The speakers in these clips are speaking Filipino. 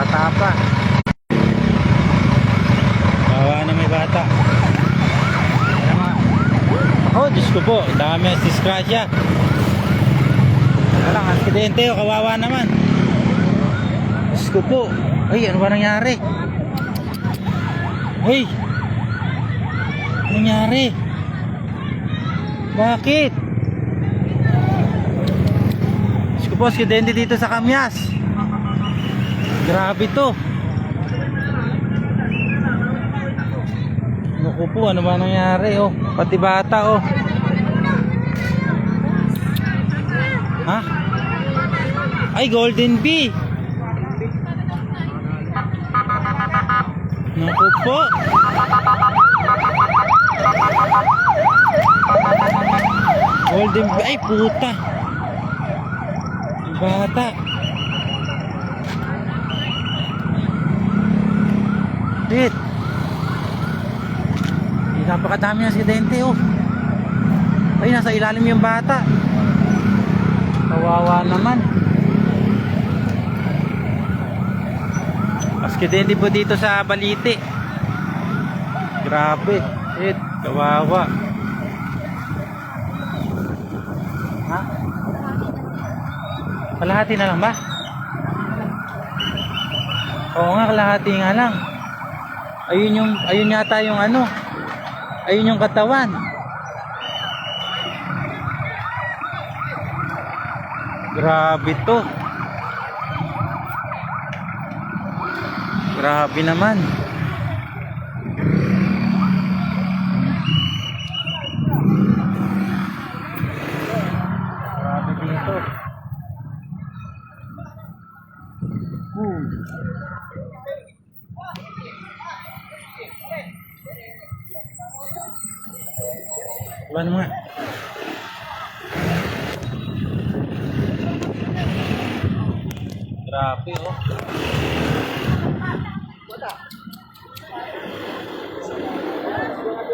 Bata pa. Bawa na may bata. Oh, Diyos ko po. Dami ang disgrasya. Wala, aksidente oh. Kawawa naman. Diyos ko po. Ay, ano ba nangyari? Ay! Ano nangyari? Bakit? Diyos ko po, aksidente dito sa Kamyas. Grabe to. Naku po, ano ba nangyari oh? Pati bata oh. Ha? Ay, Golden Bee. Naku po. Golden Bee. Ay, puta. Bata. Wait. Ay, napakadami ng aksidente oh. Ay, nasa ilalim yung bata. Kawawa naman. Aksidente po dito sa Balite. Grabe. Shit, kawawa. Ha? Kalahati na lang ba? Oo nga, kalahati nga lang. Ayun yung, ayun yata yung ano. Ayun yung katawan. Grabe to. Grabe naman. Grabe dito. Hmm. Diba naman? Grabe oh.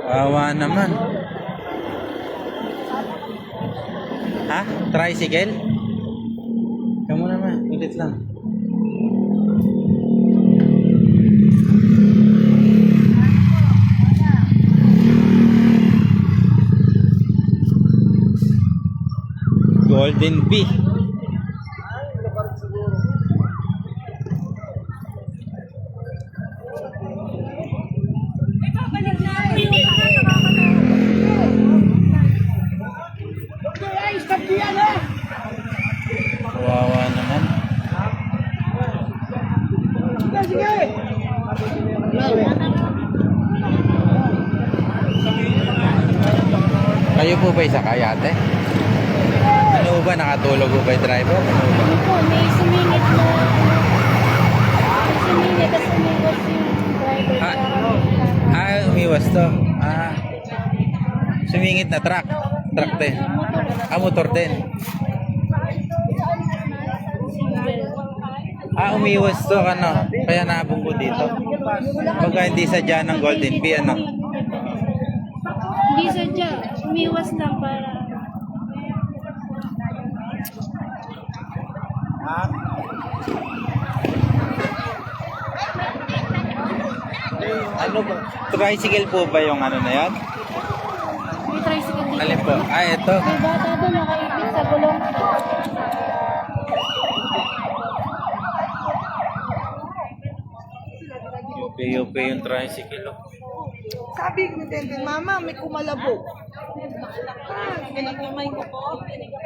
Wawa naman. Ha? Tricycle? Kamu naman, ulit lang. Golden Bee. Kawawa naman. Kayo po ba isa kaya ate? Ano ba nakatulog po ba yung driver? Ano ba? Ano po, may sumingit na. May sumingit at sumiwas yung driver. Ah. Ah, umiwas to. Ah. Sumingit na truck. Truck din. Ah, motor din. Ah, umiwas to ano. Kaya nabunggo dito. Pagka hindi sadya ng Golden Bee, ano. Hindi sadya. Umiwas lang para. Ano ba? Tricycle po ba yung ano na yan? May tricycle dito. Alin po? Ah, ito. May bata doon nakaipit sa gulong. Yupi-yupi yung tricycle. oh. Sabi ni Tenten, Mama, may kumalabog. Pinakamay ko po,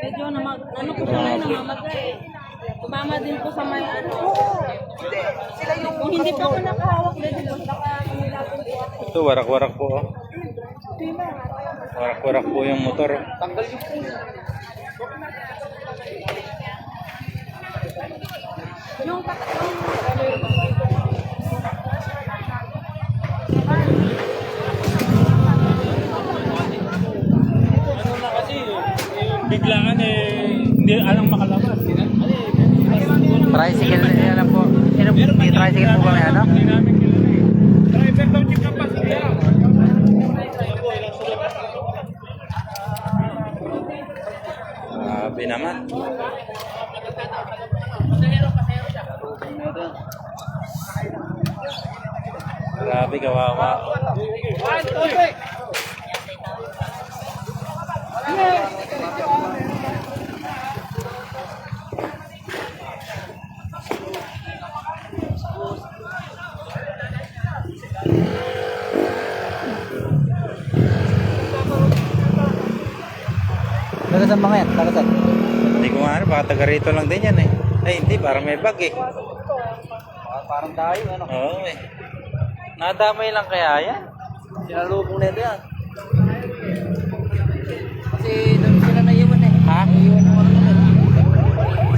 medyo namag, ano ko siya ngayon, Tumama din po sa may ano. Oo. Hindi, sila yung Kung hindi pa ako nakahawak din dito, baka kumilapin po ako. Ito, warak-warak po. oh. Warak-warak po yung motor. oh. Yung kata, Ano na kasi, yung biglaan tricycle po kami ano? Hindi namin kilala eh. Driver daw chief ng bus. Kaya, Grabe naman. Grabe, kawawa. Tagasan mga yan, tagasan. Hindi ko nga ano, baka taga rito lang din yan eh. Ay, hindi, parang may bag eh. Parang tayo, ano. Oo eh. Nadamay lang kaya yan. Sinalubong na ito yan. Kasi doon sila naiwan eh. Ha? Naiwan yung ano nila.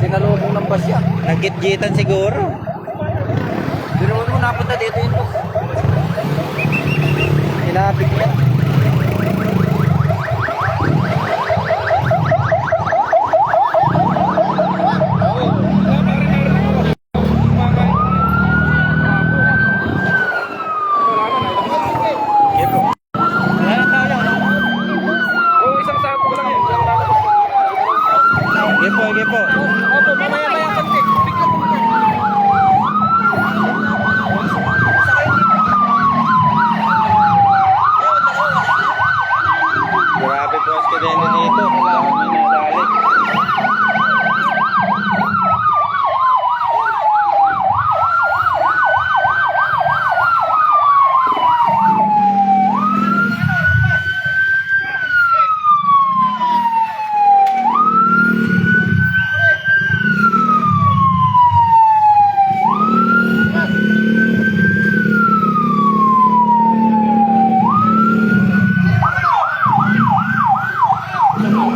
Sinalubong ng bus yan. Nagkitgitan siguro. Naman mo napunta dito yun po. Hinapit niya. Sige po. Wala na tao yan. Oo, isang sako lang yun. Isang sako. Sige po, sige po. Opo, mamaya maya konti. Bigla po muna. Grabe po ang skidente nito. Wala kami nadali.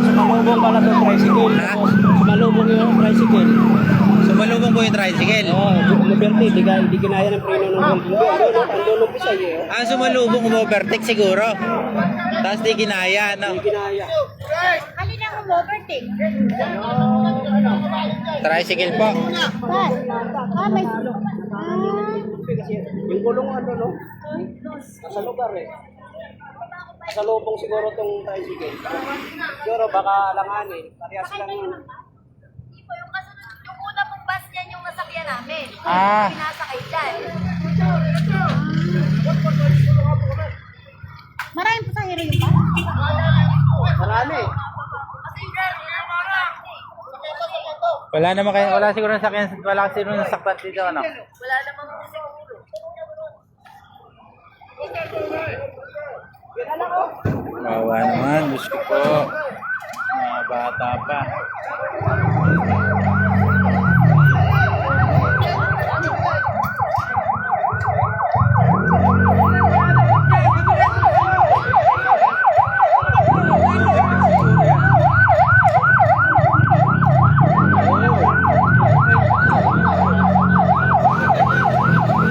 Sumalubong pala itong tricycle. Ha? Sumalubong yung tricycle. Sumalubong po yung tricycle. Oo, oh, Liberty, di, ka- di kinaya ng preno ng Wheel. Ano, no? Ang po sa'yo. eh. Ah, sumalubong umovertake siguro. Tapos di kinaya, Di no? kinaya. Halina ko overtake. Tricycle po. Ah, may... Ah, Yung gulong ano, no? Nasa lugar eh. Sa lubong siguro tong tricycle. Siguro baka alanganin. Parehas lang Ah. Maraming pasahero yung pa? Marami. Wala naman kayo, wala siguro nasakyan, wala kasi nung nasaktan dito, ano? Wala naman po siguro. Wawa naman, Diyos ko. Mga bata pa.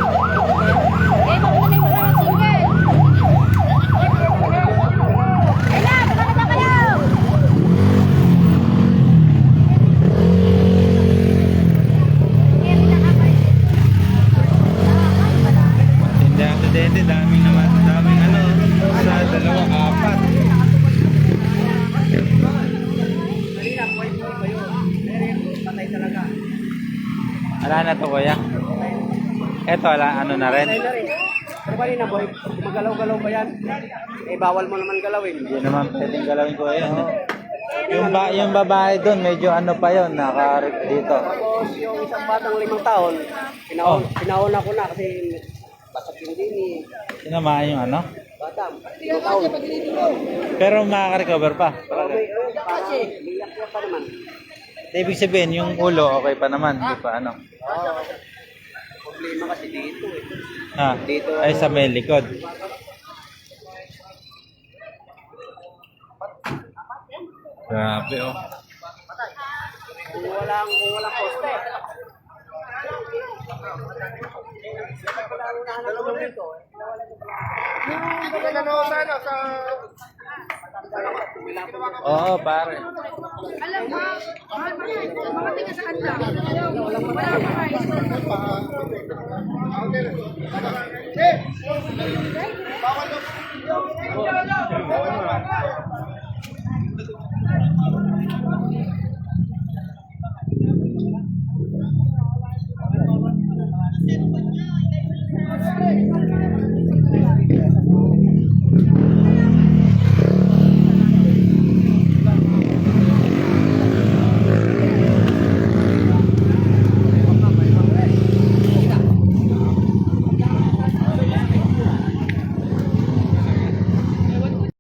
Eh, mauna na yung mga single. Kaya, tumakot na kayo! Hindi aksidente, daming naman, daming ano, sa dalawa, apat. Wala na to kuya. Eto, wala, ano na rin. Pero kanina boy, magalaw-galaw pa yan. Eh bawal mo naman galawin. Hindi naman pwedeng galawin ko yan. Yung, ba, yung babae doon, medyo ano pa yon naka dito. Tapos yung isang batang limang taon, pinahon, pinahon ako na kasi basag yung dini. Sinamaan yung ano. Taon. Pero makaka-recover pa. Pero may, oh, parang pa naman. Ibig sabihin, yung ulo, okay pa naman. Hindi pa ano. Oo problema kasi dito eh. Ah, dito, ay sa ano, may likod. Grabe oh. Kung wala kung wala poste. Oo, oh, pare. Alam mo, mga tingin sa kanila. Wala pa kayo.